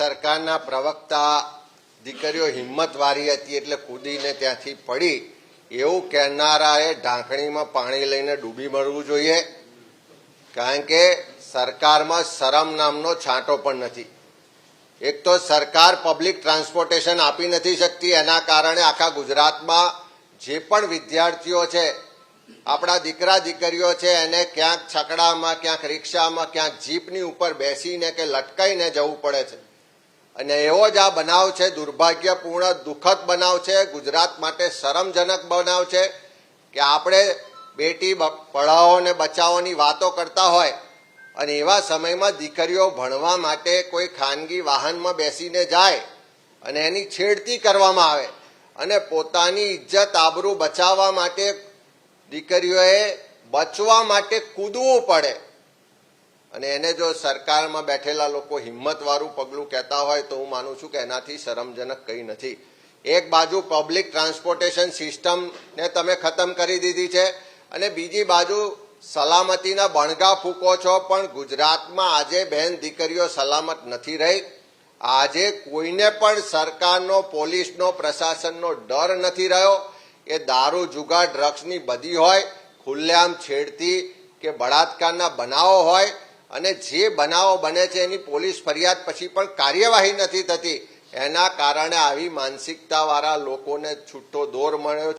સરકારના પ્રવક્તા દીકરીઓ હિંમતવારી હતી એટલે કૂદીને ત્યાંથી પડી. એવું કહેનારાએ ઢાંકણીમાં પાણી લઈને ડૂબી મળવું જોઈએ. કારણ કે સરકારમાં શરમ નામનો છાંટો પણ નથી. એક તો સરકાર પબ્લિક ટ્રાન્સપોર્ટેશન આપી નથી શકતી, એના કારણે આખા ગુજરાતમાં જે પણ વિદ્યાર્થીઓ છે, આપણા દીકરા દીકરીઓ છે, એને ક્યાંક છકડામાં, ક્યાંક રિક્ષામાં, ક્યાંક જીપની ઉપર બેસીને કે લટકાઈને જવું પડે છે. અને એવો જ આ બનાવ છે, દુર્ભાગ્યપૂર્ણ, દુઃખદ બનાવ છે, ગુજરાત માટે શરમજનક બનાવ છે કે આપણે બેટી પઢાઓ ને બચાવોની વાતો કરતા હોય અને એવા સમયમાં દીકરીઓ ભણવા માટે કોઈ ખાનગી વાહનમાં બેસીને જાય અને એની છેડતી કરવામાં આવે અને પોતાની ઇજ્જત, આબરૂ બચાવવા માટે દીકરીઓએ બચવા માટે કૂદવું પડે અને એને જો સરકારમાં બેઠેલા લોકો હિંમતવાળું પગલું કહેતા હોય તો હું માનું છું કે એનાથી શરમજનક કંઈ નથી. એક બાજુ પબ્લિક ટ્રાન્સપોર્ટેશન સિસ્ટમને તમે ખતમ કરી દીધી છે અને બીજી બાજુ સલામતીના બણગા ફૂંકો છો, પણ ગુજરાતમાં આજે બહેન દીકરીઓ સલામત નથી રહી. આજે કોઈને પણ સરકારનો, પોલીસનો, પ્રશાસનનો ડર નથી રહ્યો. એ દારૂ, જુગાર, ડ્રગ્સની બધી હોય, ખુલ્લેઆમ છેડતી કે બળાત્કારના બનાવો હોય અને જે બનાવો બને છે એની પોલીસ ફરિયાદ પછી પણ કાર્યવાહી નથી થતી. એના કારણે આવી માનસિકતાવાળા લોકોને છૂટો દોર મળ્યો